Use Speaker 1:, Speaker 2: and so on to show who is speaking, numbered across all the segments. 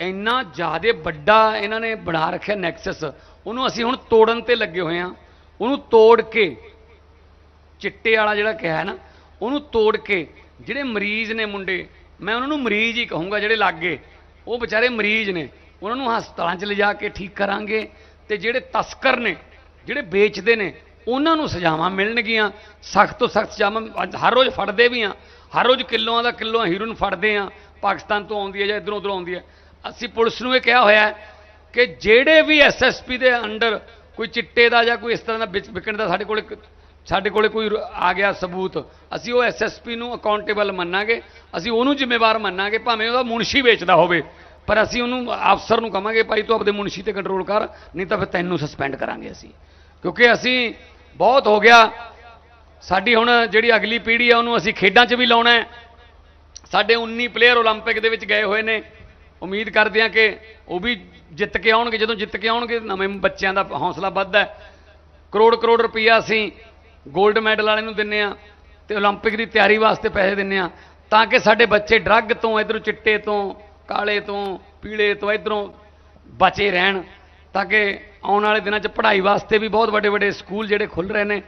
Speaker 1: ਇੰਨਾ ਜ਼ਿਆਦਾ ਵੱਡਾ ਇਹਨਾਂ ਨੇ ਬਣਾ ਰੱਖਿਆ ਨੈਕਸਸ। ਉਹਨੂੰ ਅਸੀਂ ਹੁਣ ਤੋੜਨ ਤੇ ਲੱਗੇ ਹੋਏ ਆ ਉਹਨੂੰ ਤੋੜ ਕੇ ਚਿੱਟੇ ਵਾਲਾ ਜਿਹੜਾ ਕਿਹਾ ਹੈ ਨਾ, ਉਹਨੂੰ ਤੋੜ ਕੇ ਜਿਹੜੇ ਮਰੀਜ਼ ਨੇ ਮੁੰਡੇ, ਮੈਂ ਉਹਨਾਂ ਨੂੰ ਮਰੀਜ਼ ਹੀ ਕਹੂੰਗਾ ਜਿਹੜੇ ਲੱਗੇ। ਉਹ ਵਿਚਾਰੇ ਮਰੀਜ਼ ਨੇ। ਉਹਨਾਂ ਨੂੰ ਹਸਪਤਾਲਾਂ 'ਚ ਲਿਜਾ ਕੇ ਠੀਕ ਕਰਾਂਗੇ ਤੇ ਜਿਹੜੇ ਤਸਕਰ ਨੇ, ਜਿਹੜੇ ਵੇਚਦੇ ਨੇ, ਉਹਨਾਂ ਨੂੰ ਸਜ਼ਾਵਾਂ ਮਿਲਣਗੀਆਂ। ਸਖਤ ਤੋਂ ਸਖਤ ਸਜ਼ਾਵਾਂ ਅੱਜ ਹਰ ਰੋਜ਼ ਫੜਦੇ ਵੀ ਆ ਹਰ ਰੋਜ਼ ਕਿਲੋਆਂ ਦਾ ਕਿਲੋ ਹੀਰੋਇਨ ਫੜਦੇ ਆ ਪਾਕਿਸਤਾਨ ਤੋਂ ਆਉਂਦੀ ਹੈ ਜਾਂ ਇਧਰੋਂ ਉਧਰੋਂ ਆਉਂਦੀ ਹੈ। ਅਸੀਂ ਪੁਲਿਸ ਨੂੰ ਇਹ ਕਿਹਾ ਹੋਇਆ ਹੈ ਕਿ ਜਿਹੜੇ ਵੀ ਐਸਐਸਪੀ ਦੇ ਅੰਡਰ ਕੋਈ ਚਿੱਟੇ ਦਾ ਜਾਂ ਕੋਈ ਇਸ ਤਰ੍ਹਾਂ ਦਾ ਵਿਚ- ਵਿਕਣ ਦਾ ਸਾਡੇ ਕੋਲ ਇੱਕ- ਸਾਡੇ ਕੋਲੇ ਕੋਈ ਰ- ਆ ਗਿਆ ਸਬੂਤ ਅਸੀਂ ਉਹ ਐਸਐਸਪੀ ਨੂੰ ਅਕਾਊਂਟੇਬਲ ਮੰਨਾਂਗੇ ਅਸੀਂ ਉਹਨੂੰ ਜ਼ਿੰਮੇਵਾਰ ਮੰਨਾਂਗੇ ਭਾਵੇਂ ਉਹਦਾ ਮੁਨਸ਼ੀ ਵੇਚਦਾ ਹੋਵੇ ਪਰ ਅਸੀਂ ਉਹਨੂੰ ਅਫਸਰ ਨੂੰ ਕਵਾਂਗੇ ਭਾਈ ਤੂੰ ਆਪਦੇ ਮੁਨਸ਼ੀ ਤੇ ਕੰਟਰੋਲ ਕਰ ਨਹੀਂ ਤਾਂ ਫਿਰ ਤੈਨੂੰ ਸਸਪੈਂਡ ਕਰਾਂਗੇ ਅਸੀਂ ਕਿਉਂਕਿ ਅਸੀਂ ਬਹੁਤ ਹੋ ਗਿਆ ਸਾਡੀ ਹੁਣ ਜਿਹੜੀ ਅਗਲੀ ਪੀੜ੍ਹੀ ਆ ਉਹਨੂੰ ਅਸੀਂ ਖੇਡਾਂ 'ਚ ਵੀ ਲਾਉਣਾ ਹੈ ਸਾਡੇ 19 ਪਲੇਅਰ 올림픽 ਦੇ ਵਿੱਚ ਗਏ ਹੋਏ ਨੇ ਉਮੀਦ ਕਰਦੇ ਆ ਕਿ ਉਹ ਵੀ ਜਿੱਤ ਕੇ ਆਉਣਗੇ, ਜਦੋਂ ਜਿੱਤ ਕੇ ਆਉਣਗੇ, ਨਵੇਂ ਬੱਚਿਆਂ ਦਾ ਹੌਸਲਾ ਵੱਧਦਾ ਕਰੋੜ ਕਰੋੜ ਰੁਪਈਆ ਅਸੀਂ 골ਡ ਮੈਡਲ ਵਾਲੇ ਨੂੰ ਦਿੰਨੇ ਆ ਤੇ 올림픽 ਦੀ ਤਿਆਰੀ ਵਾਸਤੇ ਪੈਸੇ ਦਿੰਨੇ ਆ ਤਾਂ ਕਿ ਸਾਡੇ ਬੱਚੇ ਡਰੱਗ ਤੋਂ, ਇਧਰੋਂ ਚਿੱਟੇ ਤੋਂ, ਕਾਲੇ ਤੋਂ, ਪੀਲੇ ਤੋਂ, ਇਧਰੋਂ ਬਚੇ ਰਹਿਣ ਤਾਂ ਕਿ ਆਉਣ ਵਾਲੇ ਦਿਨਾਂ 'ਚ ਪੜ੍ਹਾਈ ਵਾਸਤੇ ਵੀ ਬਹੁਤ ਵੱਡੇ ਵੱਡੇ ਸਕੂਲ ਜਿਹੜੇ ਖੁੱਲ ਰਹੇ ਨੇ।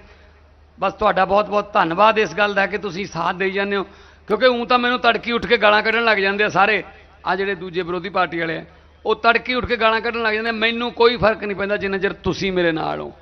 Speaker 1: ਬਸ ਤੁਹਾਡਾ ਬਹੁਤ ਬਹੁਤ ਧੰਨਵਾਦ ਇਸ ਗੱਲ ਦਾ ਕਿ ਤੁਸੀਂ ਸਾਥ ਦੇਈ ਜਾਂਦੇ ਹੋ। ਕਿਉਂਕਿ ਉਂ ਤਾਂ ਮੈਨੂੰ ਤੜਕੀ ਉੱਠ ਕੇ ਗਾਲਾਂ ਕੱਢਣ ਲੱਗ ਜਾਂਦੇ ਆ ਸਾਰੇ। ਆ ਜਿਹੜੇ ਦੂਜੇ ਵਿਰੋਧੀ ਪਾਰਟੀ ਵਾਲੇ ਆ, ਉਹ ਤੜਕੀ ਉੱਠ ਕੇ ਗਾਲਾਂ ਕੱਢਣ ਲੱਗ ਜਾਂਦੇ ਮੈਨੂੰ ਕੋਈ ਫ਼ਰਕ ਨਹੀਂ ਪੈਂਦਾ ਜਿੰਨਾ ਚਿਰ ਤੁਸੀਂ ਮੇਰੇ ਨਾਲ ਹੋ।